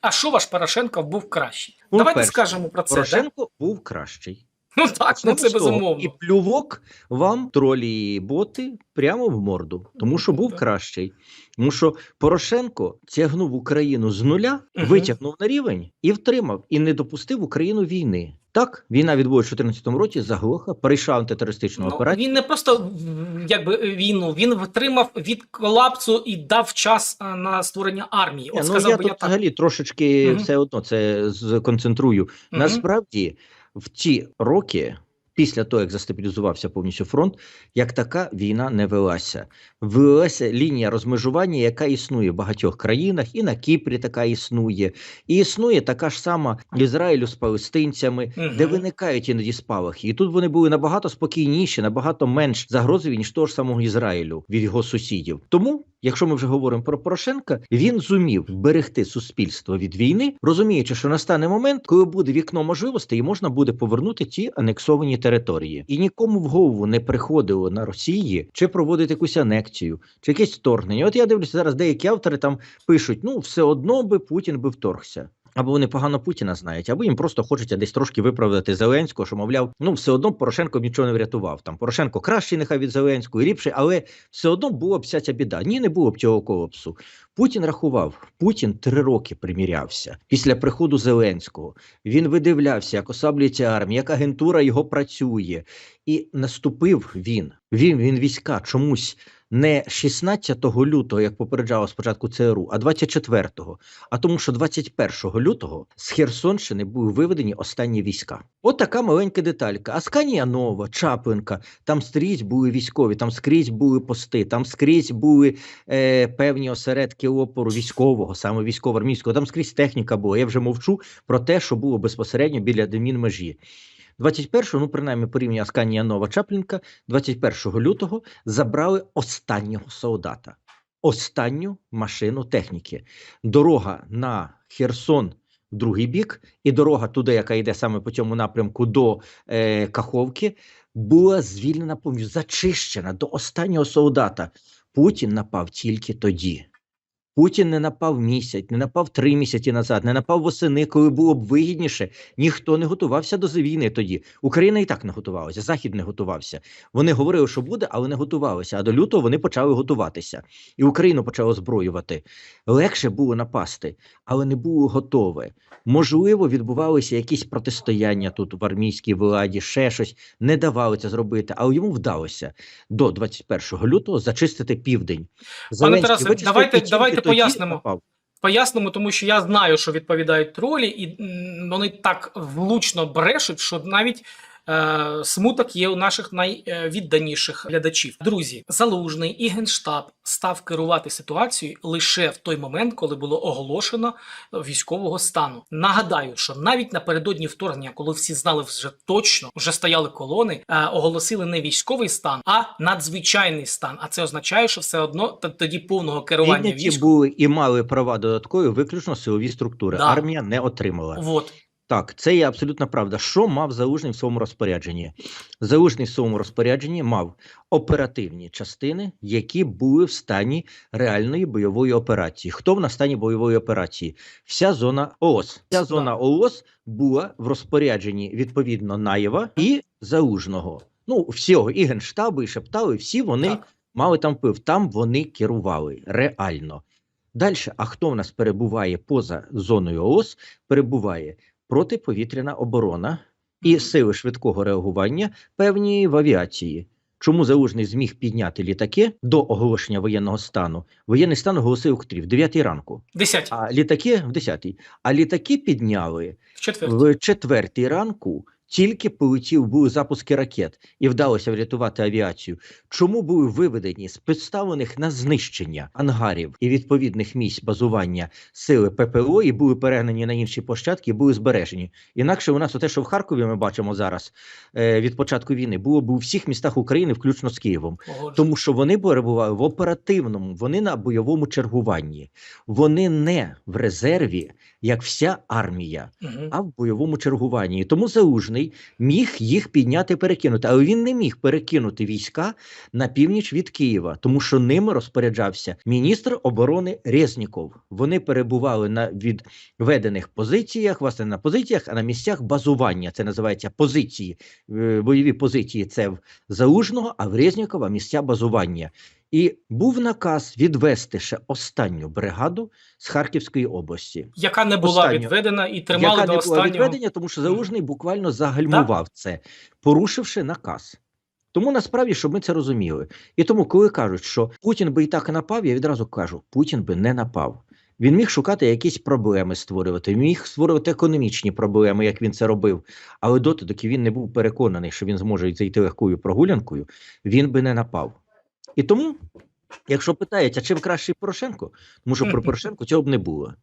А що ваш Порошенко був кращий? Ну, Давайте перше, скажемо про це. Порошенко був кращий. Ну так, ну це безумовно. І плювок вам тролі боти прямо в морду, тому що був кращий. Тому що Порошенко тягнув Україну з нуля, витягнув на рівень і втримав, і не допустив Україну війни. Так, війна відбулася в 2014 році, заглохла, перейшла антитерористичну Ну, операцію. він не просто якби війну, він втримав від колапсу і дав час на створення армії. От ну, сказав я би тут я так. взагалі трошечки Мгм. все одно це сконцентрую. Мгм. Насправді, в ті роки, після того, як застабілізувався повністю фронт, як така війна не велася. Велася лінія розмежування, яка існує в багатьох країнах, і на Кіпрі така існує. І існує така ж сама Ізраїлю з палестинцями, Мгм. де виникають іноді спалахи. І тут вони були набагато спокійніші, набагато менш загрозливі, ніж того ж самого Ізраїлю від його сусідів. Тому, якщо ми вже говоримо про Порошенка, він зумів берегти суспільство від війни, розуміючи, що настане момент, коли буде вікно можливостей, і можна буде повернути ті анексовані території. І нікому в голову не приходило на Росії чи проводити якусь анексію, чи якесь вторгнення. От я дивлюся зараз, деякі автори там пишуть: ну все одно би Путін би вторгся. Або вони погано Путіна знають, або їм просто хочеться десь трошки виправдати Зеленського, що мовляв, ну все одно Порошенко нічого не врятував. Там Порошенко кращий, нехай від Зеленського, і але все одно була б вся ця біда. Ні, не було б цього колапсу. Путін рахував, Путін три роки примірявся після приходу Зеленського. Він видивлявся, як ослаблюється армія, як агентура його працює. І наступив він. Він він війська чомусь не 16 лютого, як попереджало спочатку ЦРУ, а 24-го. А тому, що 21 лютого з Херсонщини були виведені останні війська. От маленька деталька. Асканія Нова, Чапленка, там скрізь були військові, там скрізь були пости, там скрізь були е, певні осередки опору військового, саме військово-армійського, там скрізь техніка була. Я вже мовчу про те, що було безпосередньо біля демінмежі. 21-го, ну принаймні порівняно Асканія Нова Чаплінка, 21 лютого забрали останнього солдата, останню машину техніки. Дорога на Херсон другий бік, і дорога туди, яка йде саме по цьому напрямку до е, Каховки, була звільнена повністю, зачищена до останнього солдата. Путін напав тільки тоді. Путін не напав місяць, не напав три місяці назад, не напав восени, коли було б вигідніше. Ніхто не готувався до війни тоді. Україна і так не готувалася, Захід не готувався. Вони говорили, що буде, але не готувалися. А до лютого вони почали готуватися. І Україну почало озброювати. Легше було напасти, але не було готове. Можливо, відбувалися якісь протистояння тут в армійській владі, ще щось. Не давали це зробити, але йому вдалося до 21 лютого зачистити південь. Зеленський Тарасе, давайте- давайте пояснимо. Пояснимо, тому що я знаю, що відповідають тролі, і вони так влучно брешуть, що навіть смуток є у наших найвідданіших глядачів. Друзі, залужний і генштаб став керувати ситуацією лише в той момент, коли було оголошено військового стану. Нагадаю, що навіть напередодні вторгнення, коли всі знали вже точно, вже стояли колони, е, оголосили не військовий стан, а надзвичайний стан. А це означає, що все одно тоді повного керування військом. були і мали права додаткові виключно силові структури. Да. Армія не отримала. Вот. Так, це є абсолютно правда. Що мав залужний в своєму розпорядженні? Залужний в своєму розпорядженні мав оперативні частини, які були в стані реальної бойової операції. Хто в на стані бойової операції? Вся зона ООС. Вся зона ООС була в розпорядженні відповідно Наєва і Залужного. Ну, всього і генштабу, і шептали, всі вони Так. мали там вплив. Там вони керували реально. Далі, а хто в нас перебуває поза зоною ООС? Перебуває протиповітряна оборона і сили швидкого реагування певні в авіації. Чому Залужний зміг підняти літаки до оголошення воєнного стану? Воєнний стан оголосив в котрій? в 9 ранку, Десять. а літаки в 10. А літаки підняли в четвертій ранку. Тільки полетів були запуски ракет і вдалося врятувати авіацію. Чому були виведені з підставлених на знищення ангарів і відповідних місць базування сили ППО і були перегнані на інші площадки, і були збережені. Інакше у нас те, що в Харкові ми бачимо зараз е, від початку війни, було б у всіх містах України, включно з Києвом. Тому що вони перебували в оперативному, вони на бойовому чергуванні, вони не в резерві, як вся армія Мгм. а в бойовому чергуванні. Тому залужний залужний міг їх підняти, перекинути, але він не міг перекинути війська на північ від Києва, тому що ними розпоряджався міністр оборони Резніков. Вони перебували на відведених позиціях, власне, на позиціях, а на місцях базування. Це називається позиції. Е, Бойові позиції це в Залужного, а в Резнікова місця базування. І був наказ відвести ще останню бригаду з Харківської області. Яка не була Останню. відведена і тримали яка до не була відведення, тому що Залужний буквально загальмував це, порушивши наказ. Тому насправді, щоб ми це розуміли. І тому, коли кажуть, що Путін би і так напав, я відразу кажу: Путін би не напав. Він міг шукати якісь проблеми створювати, міг створювати економічні проблеми, як він це робив. Але доти, доки він не був переконаний, що він зможе зайти легкою прогулянкою, він би не напав. І тому, якщо питають, а чим кращий Порошенко, тому що про Порошенко цього б не було.